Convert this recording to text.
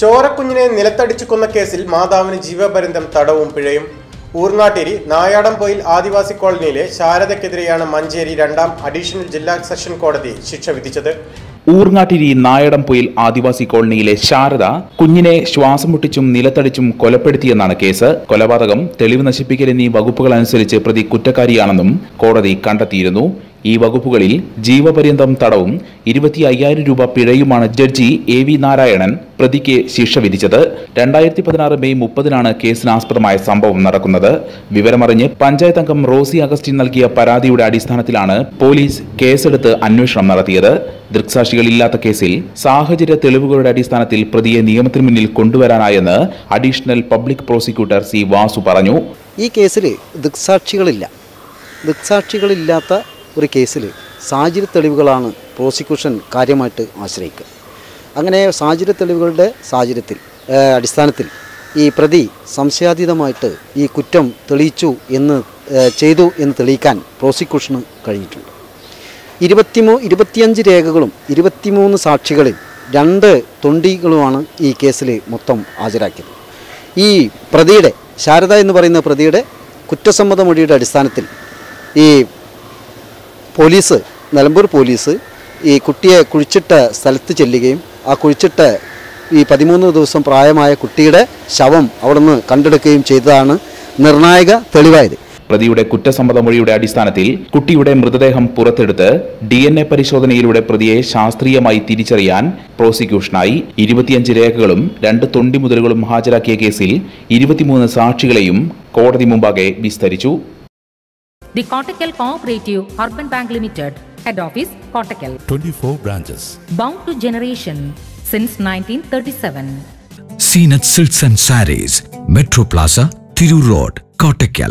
ചോരക്കുഞ്ഞിനെ നിലത്തടിച്ചു കൊന്ന കേസിൽ മാതാവിന് ജീവപര്യന്തം തടവും പിഴയും. ഊർങ്ങാട്ടിരി നായാടംപൊയിൽ ആദിവാസി കോളനിയിലെ ശാരദക്കെതിരെയാണ് മഞ്ചേരി രണ്ടാം അഡീഷണൽ ജില്ലാ സെഷൻ കോടതി ശിക്ഷ വിധിച്ചത്. ഊർങ്ങാട്ടിരി നായടംപൊയിൽ ആദിവാസി കോളനിയിലെ ശാരദ കുഞ്ഞിനെ ശ്വാസം മുട്ടിച്ചും നിലത്തടിച്ചും കൊലപ്പെടുത്തിയെന്നാണ് കേസ്. കൊലപാതകം തെളിവ് നശിപ്പിക്കൽ എന്നീ വകുപ്പുകൾ അനുസരിച്ച് പ്രതി കുറ്റക്കാരിയാണെന്നും കോടതി കണ്ടെത്തിയിരുന്നു. ഈ വകുപ്പുകളിൽ ജീവപര്യന്തം തടവും ഇരുപത്തി അയ്യായിരം രൂപ പിഴയുമാണ് ജഡ്ജി എ വി നാരായണൻ പ്രതിക്ക് ശിക്ഷ വിധിച്ചത്. രണ്ടായിരത്തി പതിനാറ് മെയ് മുപ്പതിനാണ് കേസിനാസ്പദമായ സംഭവം നടക്കുന്നത്. വിവരമറിഞ്ഞ് പഞ്ചായത്ത് അംഗം റോസി അഗസ്റ്റിൻ നൽകിയ പരാതിയുടെ അടിസ്ഥാനത്തിലാണ് പോലീസ് കേസെടുത്ത് അന്വേഷണം നടത്തിയത്. ദൃക്സാക്ഷികളില്ലാത്ത കേസിൽ സാഹചര്യ തെളിവുകളുടെ അടിസ്ഥാനത്തിൽ പ്രതിയെ നിയമത്തിന് മുന്നിൽ കൊണ്ടുവരാനായെന്ന് additional public prosecutor C Vasu പറഞ്ഞു. ഈ കേസിൽ ദൃക്സാക്ഷികളില്ല. ദൃക്സാക്ഷികളില്ലാത്ത ഒരു കേസിൽ സാഹചര്യ തെളിവുകളാണ് പ്രോസിക്യൂഷൻ കാര്യമായിട്ട് ആശ്രയിക്കുക. അങ്ങനെ സാഹചര്യ തെളിവുകളുടെ സാഹചര്യത്തിൽ അടിസ്ഥാനത്തിൽ ഈ പ്രതി സംശയാതീതമായിട്ട് ഈ കുറ്റം തെളിയിച്ചു എന്ന് ചെയ്തു എന്ന് തെളിയിക്കാൻ പ്രോസിക്യൂഷന് കഴിഞ്ഞിട്ടുണ്ട്. ഇരുപത്തിമൂ ഇരുപത്തിയഞ്ച് രേഖകളും ഇരുപത്തിമൂന്ന് സാക്ഷികളിൽ രണ്ട് തൊണ്ടികളുമാണ് ഈ കേസിൽ മൊത്തം ഹാജരാക്കിയത്. ഈ പ്രതിയുടെ ശാരദ എന്ന് പറയുന്ന പ്രതിയുടെ കുറ്റസമ്മത മൊഴിയുടെ അടിസ്ഥാനത്തിൽ ഈ പോലീസ് നിലമ്പൂർ പോലീസ് ഈ കുട്ടിയെ കുഴിച്ചിട്ട സ്ഥലത്ത് ചെല്ലുകയും ആ കുഴിച്ചിട്ട് ഈ പതിമൂന്ന് ദിവസം പ്രായമായ കുട്ടിയുടെ ശവം അവിടുന്ന് കണ്ടെടുക്കുകയും ചെയ്തതാണ് നിർണായക തെളിവായത്. പ്രതിയുടെ കുറ്റസമ്മതമൊഴിയുടെ അടിസ്ഥാനത്തിൽ കുട്ടിയുടെ മൃതദേഹം പുറത്തെടുത്ത് ഡി എൻ എ പരിശോധനയിലൂടെ പ്രതിയെ ശാസ്ത്രീയമായി തിരിച്ചറിയാൻ പ്രോസിക്യൂഷനായി ഇരുപത്തിയഞ്ച് രേഖകളും രണ്ട് തൊണ്ടിമുതലുകളും ഹാജരാക്കിയ കേസിൽ ഇരുപത്തിമൂന്ന് സാക്ഷികളെയും കോടതി മുമ്പാകെ വിസ്തരിച്ചു. The Kottakkal Cooperative Urban Bank Limited, Head Office Kottakkal. 24 branches. Bound to generation since 1937. Seen at Silts and Saris, Metro Plaza, Thiru Road, Kottakkal.